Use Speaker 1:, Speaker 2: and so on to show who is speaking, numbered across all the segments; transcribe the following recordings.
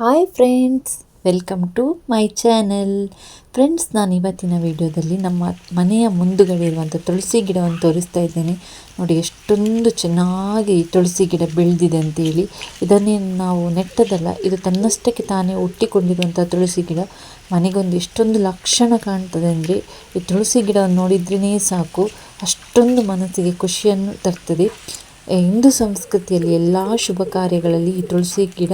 Speaker 1: Hi friends, welcome to my channel. Friends, ನಾನು ಇವತ್ತಿನ ವಿಡಿಯೋದಲ್ಲಿ ನಮ್ಮ ಮನೆಯ ಮುಂದುಗಡೆ ಇರುವಂಥ ತುಳಸಿ ಗಿಡವನ್ನು ತೋರಿಸ್ತಾ ಇದ್ದೇನೆ. ನೋಡಿ, ಎಷ್ಟೊಂದು ಚೆನ್ನಾಗಿ ತುಳಸಿ ಗಿಡ ಬೆಳೆದಿದೆ ಅಂತೇಳಿ. ಇದನ್ನೇ ನಾವು ನೆಟ್ಟದಲ್ಲ ಇದು ತನ್ನಷ್ಟಕ್ಕೆ ತಾನೇ ಹುಟ್ಟಿಕೊಂಡಿರುವಂಥ ತುಳಸಿ ಗಿಡ. ಮನೆಗೊಂದು ಎಷ್ಟೊಂದು ಲಕ್ಷಣ ಕಾಣ್ತದೆ ಅಂದರೆ, ಈ ತುಳಸಿ ಗಿಡವನ್ನು ನೋಡಿದ್ರೇ ಸಾಕು. ಅಷ್ಟೊಂದು ಮನಸ್ಸಿಗೆ ಖುಷಿಯನ್ನು ತರ್ತದೆ. ಹಿಂದೂ ಸಂಸ್ಕೃತಿಯಲ್ಲಿ ಎಲ್ಲ ಶುಭ ಕಾರ್ಯಗಳಲ್ಲಿ ಈ ತುಳಸಿ ಗಿಡ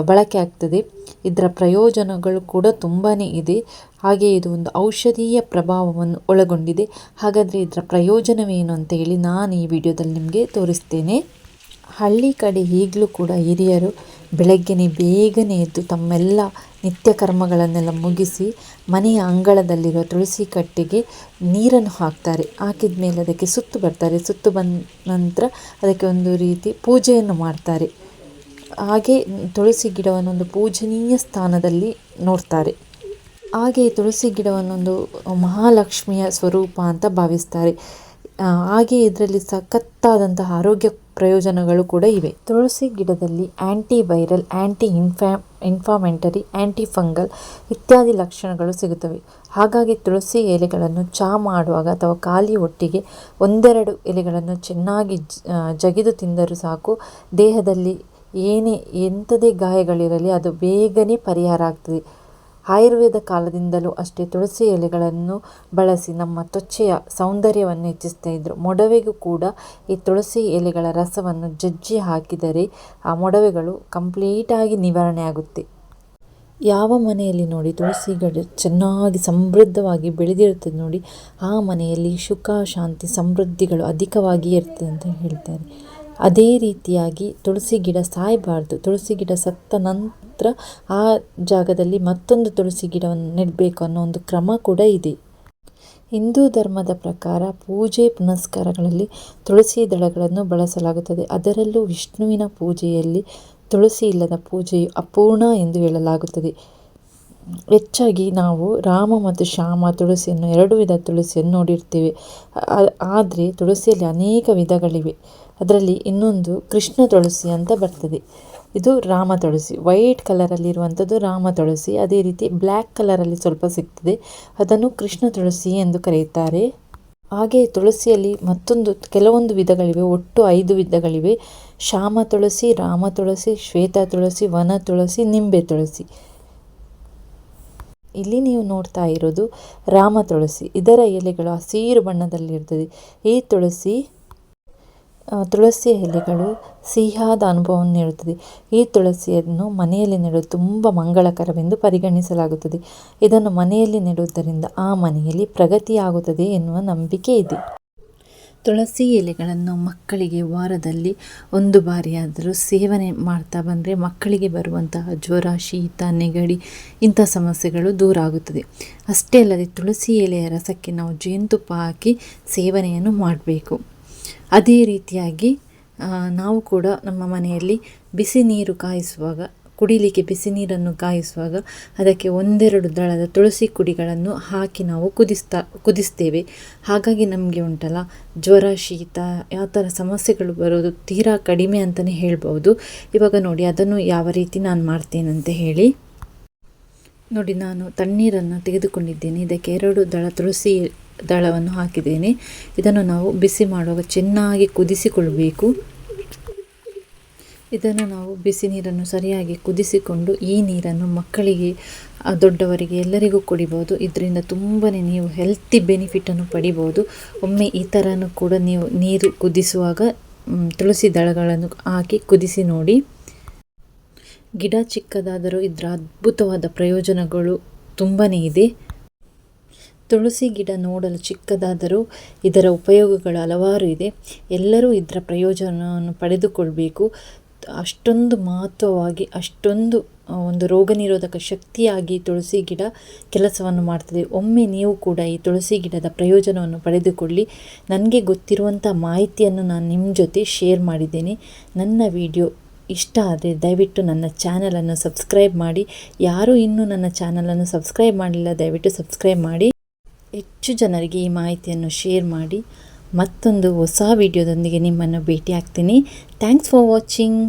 Speaker 1: ಬಳಕೆ ಆಗ್ತದೆ. ಇದರ ಪ್ರಯೋಜನಗಳು ಕೂಡ ತುಂಬಾ ಇದೆ. ಹಾಗೆ ಇದು ಒಂದು ಔಷಧೀಯ ಪ್ರಭಾವವನ್ನು ಒಳಗೊಂಡಿದೆ. ಹಾಗಾದರೆ ಇದರ ಪ್ರಯೋಜನವೇನು ಅಂತ ಹೇಳಿ ನಾನು ಈ ವಿಡಿಯೋದಲ್ಲಿ ನಿಮಗೆ ತೋರಿಸ್ತೇನೆ. ಹಳ್ಳಿ ಕಡೆ ಈಗಲೂ ಕೂಡ ಹಿರಿಯರು ಬೆಳಗ್ಗೆನೆ ಬೇಗನೆ ಎದ್ದು ತಮ್ಮೆಲ್ಲ ನಿತ್ಯ ಕರ್ಮಗಳನ್ನೆಲ್ಲ ಮುಗಿಸಿ ಮನೆಯ ಅಂಗಳದಲ್ಲಿರುವ ತುಳಸಿ ಕಟ್ಟೆಗೆ ನೀರನ್ನು ಹಾಕ್ತಾರೆ. ಹಾಕಿದ ಮೇಲೆ ಅದಕ್ಕೆ ಸುತ್ತು ಬರ್ತಾರೆ. ಸುತ್ತು ಬಂದ ನಂತರ ಅದಕ್ಕೆ ಒಂದು ರೀತಿ ಪೂಜೆಯನ್ನು ಮಾಡ್ತಾರೆ. ಹಾಗೆ ತುಳಸಿ ಗಿಡವನ್ನು ಒಂದು ಪೂಜನೀಯ ಸ್ಥಾನದಲ್ಲಿ ನೋಡ್ತಾರೆ. ಹಾಗೆ ತುಳಸಿ ಗಿಡವನ್ನೊಂದು ಮಹಾಲಕ್ಷ್ಮಿಯ ಸ್ವರೂಪ ಅಂತ ಭಾವಿಸ್ತಾರೆ. ಹಾಗೆ ಇದರಲ್ಲಿ ಸಖತ್ತಾದಂತಹ ಆರೋಗ್ಯ ಪ್ರಯೋಜನಗಳು ಕೂಡ ಇವೆ. ತುಳಸಿ ಗಿಡದಲ್ಲಿ anti viral anti infla inflammatory anti fungal ಇತ್ಯಾದಿ ಲಕ್ಷಣಗಳು ಸಿಗುತ್ತವೆ. ಹಾಗಾಗಿ ತುಳಸಿ ಎಲೆಗಳನ್ನು ಚಾ ಮಾಡುವಾಗ ಅಥವಾ ಖಾಲಿ ಒಟ್ಟಿಗೆ ಒಂದೆರಡು ಎಲೆಗಳನ್ನು ಚೆನ್ನಾಗಿ ಜಗಿದು ತಿಂದರೂ ಸಾಕು. ದೇಹದಲ್ಲಿ ಏನೇ ಎಂಥದೇ ಗಾಯಗಳಿರಲಿ, ಅದು ಬೇಗನೆ ಪರಿಹಾರ ಆಗ್ತದೆ. ಆಯುರ್ವೇದ ಕಾಲದಿಂದಲೂ ಅಷ್ಟೇ ತುಳಸಿ ಎಲೆಗಳನ್ನು ಬಳಸಿ ನಮ್ಮ ತ್ವಚೆಯ ಸೌಂದರ್ಯವನ್ನು ಹೆಚ್ಚಿಸ್ತಾ ಇದ್ದರು ಮೊಡವೆಗೂ ಕೂಡ ಈ ತುಳಸಿ ಎಲೆಗಳ ರಸವನ್ನು ಜಜ್ಜಿ ಹಾಕಿದರೆ ಆ ಮೊಡವೆಗಳು ಕಂಪ್ಲೀಟಾಗಿ ನಿವಾರಣೆ ಆಗುತ್ತೆ. ಯಾವ ಮನೆಯಲ್ಲಿ ನೋಡಿ ತುಳಸಿ ಗಿಡ ಚೆನ್ನಾಗಿ ಸಮೃದ್ಧವಾಗಿ ಬೆಳೆದಿರುತ್ತದೆ ನೋಡಿ, ಆ ಮನೆಯಲ್ಲಿ ಸುಖ, ಶಾಂತಿ, ಸಮೃದ್ಧಿಗಳು ಅಧಿಕವಾಗಿ ಇರ್ತದೆ ಅಂತ ಹೇಳ್ತಾರೆ. ಅದೇ ರೀತಿಯಾಗಿ ತುಳಸಿ ಗಿಡ ಸಾಯಬಾರ್ದು. ತುಳಸಿ ಗಿಡ ಸತ್ತ ನಂತರ ಆ ಜಾಗದಲ್ಲಿ ಮತ್ತೊಂದು ತುಳಸಿ ಗಿಡವನ್ನು ನೆಡಬೇಕು ಅನ್ನೋ ಒಂದು ಕ್ರಮ ಕೂಡ ಇದೆ. ಹಿಂದೂ ಧರ್ಮದ ಪ್ರಕಾರ ಪೂಜೆ ಪುನಸ್ಕಾರಗಳಲ್ಲಿ ತುಳಸಿ ದಳಗಳನ್ನು ಬಳಸಲಾಗುತ್ತದೆ. ಅದರಲ್ಲೂ ವಿಷ್ಣುವಿನ ಪೂಜೆಯಲ್ಲಿ ತುಳಸಿ ಇಲ್ಲದ ಪೂಜೆಯು ಅಪೂರ್ಣ ಎಂದು ಹೇಳಲಾಗುತ್ತದೆ. ಹೆಚ್ಚಾಗಿ ನಾವು ರಾಮ ಮತ್ತು ಶ್ಯಾಮ ತುಳಸಿಯನ್ನು ಎರಡು ವಿಧ ತುಳಸಿಯನ್ನು ನೋಡಿರ್ತೇವೆ. ಆದರೆ ತುಳಸಿಯಲ್ಲಿ ಅನೇಕ ವಿಧಗಳಿವೆ. ಅದರಲ್ಲಿ ಇನ್ನೊಂದು ಕೃಷ್ಣ ತುಳಸಿ ಅಂತ ಬರ್ತದೆ. ಇದು ರಾಮ ತುಳಸಿ. ವೈಟ್ ಕಲರಲ್ಲಿರುವಂಥದ್ದು ರಾಮ ತುಳಸಿ. ಅದೇ ರೀತಿ ಬ್ಲ್ಯಾಕ್ ಕಲರಲ್ಲಿ ಸ್ವಲ್ಪ ಸಿಗ್ತದೆ. ಅದನ್ನು ಕೃಷ್ಣ ತುಳಸಿ ಎಂದು ಕರೆಯುತ್ತಾರೆ. ಹಾಗೆ ತುಳಸಿಯಲ್ಲಿ ಮತ್ತೊಂದು, ಕೆಲವೊಂದು ವಿಧಗಳಿವೆ. ಒಟ್ಟು ಐದು ವಿಧಗಳಿವೆ. ಶ್ಯಾಮ ತುಳಸಿ, ರಾಮ ತುಳಸಿ, ಶ್ವೇತ ತುಳಸಿ, ವನ ತುಳಸಿ, ನಿಂಬೆ ತುಳಸಿ. ಇಲ್ಲಿ ನೀವು ನೋಡ್ತಾ ಇರೋದು ರಾಮ ತುಳಸಿ. ಇದರ ಎಲೆಗಳು ಹಸಿರು ಬಣ್ಣದಲ್ಲಿರ್ತದೆ. ಈ ತುಳಸಿ ತುಳಸಿಯ ಎಲೆಗಳು ಸಿಹಿಯಾದ ಅನುಭವವನ್ನು ನೀಡುತ್ತದೆ. ಈ ತುಳಸಿಯನ್ನು ಮನೆಯಲ್ಲಿ ನೆಡುವುದು ತುಂಬ ಮಂಗಳಕರವೆಂದು ಪರಿಗಣಿಸಲಾಗುತ್ತದೆ. ಇದನ್ನು ಮನೆಯಲ್ಲಿ ನೆಡುವುದರಿಂದ ಆ ಮನೆಯಲ್ಲಿ ಪ್ರಗತಿಯಾಗುತ್ತದೆ ಎನ್ನುವ ನಂಬಿಕೆ ಇದೆ. ತುಳಸಿ ಎಲೆಗಳನ್ನು ಮಕ್ಕಳಿಗೆ ವಾರದಲ್ಲಿ ಒಂದು ಬಾರಿಯಾದರೂ ಸೇವನೆ ಮಾಡ್ತಾ ಬಂದರೆ ಮಕ್ಕಳಿಗೆ ಬರುವಂತಹ ಜ್ವರ, ಶೀತ, ನೆಗಡಿ ಇಂಥ ಸಮಸ್ಯೆಗಳು ದೂರ ಆಗುತ್ತದೆ. ಅಷ್ಟೇ ಅಲ್ಲದೆ ತುಳಸಿ ಎಲೆಯ ರಸಕ್ಕೆ ನಾವು ಜೇನುತುಪ್ಪ ಹಾಕಿ ಸೇವನೆಯನ್ನು ಮಾಡಬೇಕು. ಅದೇ ರೀತಿಯಾಗಿ ನಾವು ಕೂಡ ನಮ್ಮ ಮನೆಯಲ್ಲಿ ಬಿಸಿ ನೀರು ಕಾಯಿಸುವಾಗ, ಕುಡಿಲಿಕ್ಕೆ ಬಿಸಿ ನೀರನ್ನು ಕಾಯಿಸುವಾಗ ಅದಕ್ಕೆ ಒಂದೆರಡು ದಳದ ತುಳಸಿ ಕುಡಿಗಳನ್ನು ಹಾಕಿ ನಾವು ಕುದಿಸ್ತಾ, ಕುದಿಸ್ತೇವೆ. ಹಾಗಾಗಿ ನಮಗೆ ಉಂಟಲ್ಲ, ಜ್ವರ, ಶೀತ, ಯಾವ ಥರ ಸಮಸ್ಯೆಗಳು ಬರೋದು ತೀರಾ ಕಡಿಮೆ ಅಂತಲೇ ಹೇಳ್ಬೋದು. ಇವಾಗ ನೋಡಿ, ಅದನ್ನು ಯಾವ ರೀತಿ ನಾನು ಮಾಡ್ತೇನಂತ ಹೇಳಿ. ನೋಡಿ, ನಾನು ತಣ್ಣೀರನ್ನು ತೆಗೆದುಕೊಂಡಿದ್ದೇನೆ. ಇದಕ್ಕೆ ಎರಡು ದಳ ತುಳಸಿ ದಳವನ್ನು ಹಾಕಿದ್ದೇನೆ. ಇದನ್ನು ನಾವು ಬಿಸಿ ಮಾಡುವಾಗ ಚೆನ್ನಾಗಿ ಕುದಿಸಿಕೊಳ್ಳಬೇಕು ಇದನ್ನು ನಾವು ಬಿಸಿ ನೀರನ್ನು ಸರಿಯಾಗಿ ಕುದಿಸಿಕೊಂಡು ಈ ನೀರನ್ನು ಮಕ್ಕಳಿಗೆ ದೊಡ್ಡವರಿಗೆ ಎಲ್ಲರಿಗೂ ಕುಡಿಬೋದು. ಇದರಿಂದ ತುಂಬಾ ನೀವು ಹೆಲ್ತಿ ಬೆನಿಫಿಟನ್ನು ಪಡಿಬೋದು. ಒಮ್ಮೆ ಈ ಥರನೂ ಕೂಡ ನೀವು ನೀರು ಕುದಿಸುವಾಗ ತುಳಸಿ ದಳಗಳನ್ನು ಹಾಕಿ ಕುದಿಸಿ ನೋಡಿ. ಗಿಡ ಚಿಕ್ಕದಾದರೂ ಇದರ ಅದ್ಭುತವಾದ ಪ್ರಯೋಜನಗಳು ತುಂಬಾ ಇದೆ. ತುಳಸಿ ಗಿಡ ನೋಡಲು ಚಿಕ್ಕದಾದರೂ ಇದರ ಉಪಯೋಗಗಳು ಹಲವಾರು ಇದೆ. ಎಲ್ಲರೂ ಇದರ ಪ್ರಯೋಜನವನ್ನು ಪಡೆದುಕೊಳ್ಬೇಕು. ಅಷ್ಟೊಂದು ಮಹತ್ವವಾಗಿ, ಅಷ್ಟೊಂದು ಒಂದು ರೋಗ ನಿರೋಧಕ ಶಕ್ತಿಯಾಗಿ ತುಳಸಿ ಗಿಡ ಕೆಲಸವನ್ನು ಮಾಡ್ತದೆ. ಒಮ್ಮೆ ನೀವು ಕೂಡ ಈ ತುಳಸಿ ಗಿಡದ ಪ್ರಯೋಜನವನ್ನು ಪಡೆದುಕೊಳ್ಳಿ. ನನಗೆ ಗೊತ್ತಿರುವಂಥ ಮಾಹಿತಿಯನ್ನು ನಾನು ನಿಮ್ಮ ಜೊತೆ ಶೇರ್ ಮಾಡಿದ್ದೇನೆ. ನನ್ನ ವಿಡಿಯೋ ಇಷ್ಟ ಆದರೆ ದಯವಿಟ್ಟು ನನ್ನ ಚಾನಲನ್ನು ಸಬ್ಸ್ಕ್ರೈಬ್ ಮಾಡಿ. ಯಾರೂ ಇನ್ನೂ ನನ್ನ ಚಾನಲನ್ನು ಸಬ್ಸ್ಕ್ರೈಬ್ ಮಾಡಲಿಲ್ಲ, ದಯವಿಟ್ಟು ಸಬ್ಸ್ಕ್ರೈಬ್ ಮಾಡಿ. ಹೆಚ್ಚು ಜನರಿಗೆ ಈ ಮಾಹಿತಿಯನ್ನು ಶೇರ್ ಮಾಡಿ ಮತ್ತೊಂದು ಹೊಸ ವಿಡಿಯೋದೊಂದಿಗೆ ನಿಮ್ಮನ್ನು ಭೇಟಿ ಆಗ್ತೀನಿ ಥ್ಯಾಂಕ್ಸ್ ಫಾರ್ ವಾಚಿಂಗ್